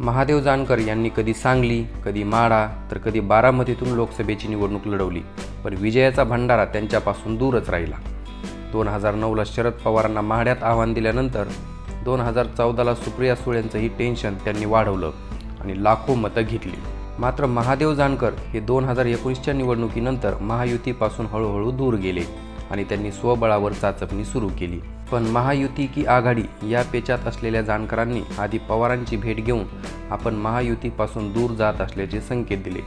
महादेव जानकर यांनी कधी सांगली कधी माढा तर कधी बारामतीतून लोकसभेची निवडणूक लढवली. पण विजयाचा भंडारा त्यांच्यापासून दूरच राहिला. दोन हजार नऊला शरद पवारांना माढ्यात आव्हान दिल्यानंतर दोन हजार चौदाला सुप्रिया सुळेंचंही टेन्शन त्यांनी वाढवलं आणि लाखो मतं घेतली. मात्र महादेव जानकर हे दोन हजार एकोणीसच्या निवडणुकीनंतर महायुतीपासून हळूहळू दूर गेले आणि त्यांनी स्वबळावर चाचपणी सुरू केली. पण महायुती की आघाडी या पेचात असलेल्या जाणकारांनी आधी पवारांची भेट घेऊन आपण महायुतीपासून दूर जात असल्याचे संकेत दिले.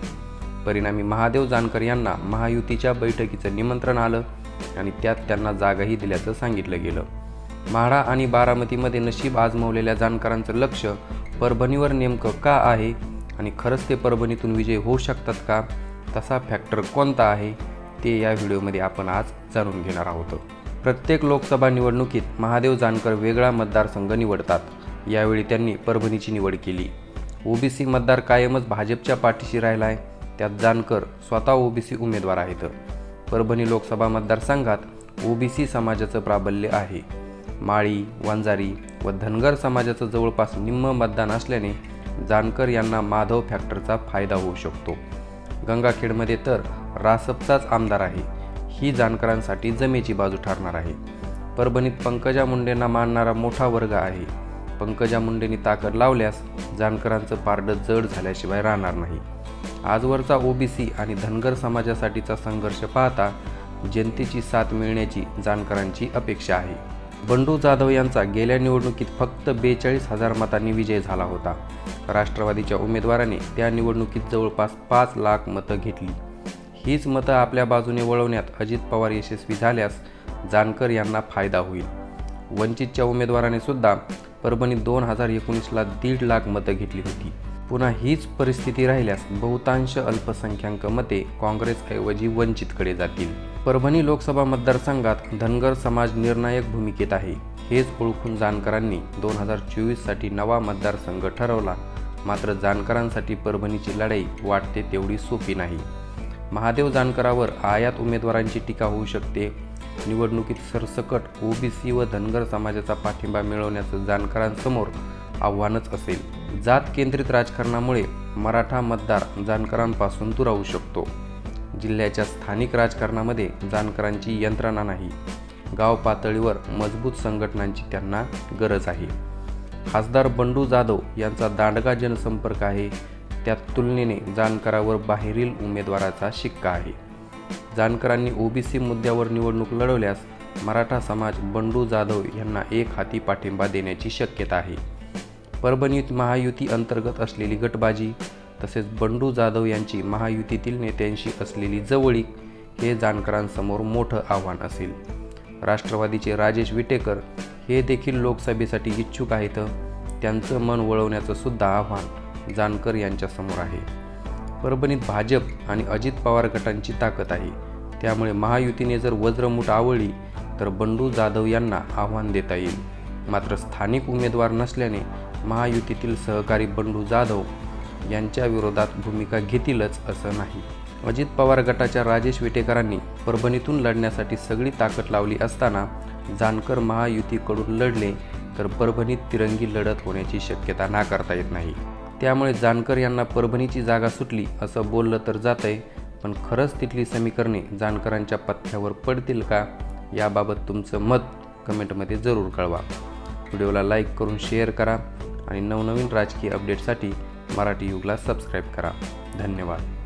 परिणामी महादेव जानकर यांना महायुतीच्या बैठकीचं निमंत्रण आलं आणि त्यात त्यांना जागाही दिल्याचं सांगितलं गेलं. म्हाडा आणि बारामतीमध्ये नशीब आजमवलेल्या जानकरांचं लक्ष परभणीवर नेमकं का आहे आणि खरंच ते परभणीतून विजय होऊ शकतात का? तसा फॅक्टर कोणता आहे? ते या व्हिडिओमध्ये आपण आज जाणून घेणार आहोत. प्रत्येक लोकसभा निवडणुकीत महादेव जानकर वेगळा मतदारसंघ निवडतात. यावेळी त्यांनी परभणीची निवड केली. ओबीसी मतदार कायमच भाजपच्या पाठीशी राहिला आहे त्यात जानकर स्वतः ओबीसी उमेदवार आहेत. परभणी लोकसभा मतदारसंघात ओबीसी समाजाचं प्राबल्य आहे. माळी वंजारी व धनगर समाजाचं जवळपास निम्म मतदान असल्याने जानकर यांना माधव फॅक्टरचा फायदा होऊ शकतो. गंगाखेडमध्ये तर रासपचाच आमदार आहे. ही जानकरांसाठी जमेची बाजू ठरणार आहे. परभणीत पंकजा मुंडेंना मानणारा मोठा वर्ग आहे. पंकजा मुंडेंनी ताकद लावल्यास जानकरांचं पारडं जड झाल्याशिवाय राहणार नाही. आजवरचा ओबीसी आणि धनगर समाजासाठीचा संघर्ष पाहता जनतेची साथ मिळण्याची जानकरांची अपेक्षा आहे. बंडू जाधव यांचा गेल्या निवडणुकीत फक्त बेचाळीस हजार मतांनी विजय झाला होता. राष्ट्रवादीच्या उमेदवाराने त्या निवडणुकीत जवळपास पाच लाख मतं घेतली. हीच मतं आपल्या बाजूने वळवण्यात अजित पवार यशस्वी झाल्यास जानकर यांना फायदा होईल. वंचितच्या उमेदवाराने सुद्धा परभणीत दोन हजार एकोणीसला दीड लाख मतं घेतली होती. पुन्हा हीच परिस्थिती राहिल्यास बहुतांश अल्पसंख्याक मते काँग्रेसऐवजी वंचितकडे जातील. परभणी लोकसभा मतदारसंघात धनगर समाज निर्णायक भूमिकेत आहे. हेच ओळखून जानकरांनी दोन हजार चोवीससाठी नवा मतदारसंघ ठरवला. मात्र जानकरांसाठी परभणीची लढाई वाटते तेवढी सोपी नाही. महादेव जानकरावर आयात उमेदवारांची टीका होऊ शकते. निवडणुकीत सरसकट ओबीसी व धनगर समाजाचा पाठिंबा मिळवण्याचं जानकरांसमोर आव्हानच असेल. जात केंद्रित राजकारणामुळे मराठा मतदार जानकरांपासून दुरावू शकतो. जिल्ह्याच्या स्थानिक राजकारणामध्ये जानकरांची यंत्रणा नाही. गाव पातळीवर मजबूत संघटनांची त्यांना गरज आहे. खासदार बंडू जाधव यांचा दांडगा जनसंपर्क आहे. त्या तुलनेने जानकरावर बाहेरील उमेदवाराचा शिक्का आहे. जानकरांनी ओबीसी मुद्द्यावर निवडणूक लढवल्यास मराठा समाज बंडू जाधव यांना एक हाती पाठिंबा देण्याची शक्यता आहे. परभणीत महायुती अंतर्गत असलेली गटबाजी तसेच बंडू जाधव यांची महायुतीतील नेत्यांशी असलेली जवळीक हे जानकरांसमोर मोठं आव्हान असेल. राष्ट्रवादीचे राजेश विटेकर हे देखील लोकसभेसाठी इच्छुक आहेत. त्यांचं मन वळवण्याचं सुद्धा आव्हान जानकर यांच्यासमोर आहे. परभणीत भाजप आणि अजित पवार गटांची ताकद आहे. त्यामुळे महायुतीने जर वज्रमूठ आवळली तर बंडू जाधव यांना आव्हान देता येईल. मात्र स्थानिक उमेदवार नसल्याने महायुतीतील सहकारी बंडू जाधव यांच्या विरोधात भूमिका घेतीलच असं नाही. अजित पवार गटाच्या राजेश विटेकरांनी परभणीतून लढण्यासाठी सगळी ताकद लावली असताना जानकर महायुतीकडून लढले तर परभणीत तिरंगी लढत होण्याची शक्यता नाकारता येत नाही. त्यामुळे जानकर यांना परभणीची जागा सुटली असं बोललं तर जात आहे पण खरंच तिथली समीकरणे जानकरांच्या पथ्यावर पडतील का? याबाबत तुमचं मत कमेंटमध्ये जरूर कळवा. व्हिडिओला लाईक करून शेअर करा आणि नवनवीन राजकीय अपडेटसाठी मराठी युगला सबस्क्राईब करा. धन्यवाद.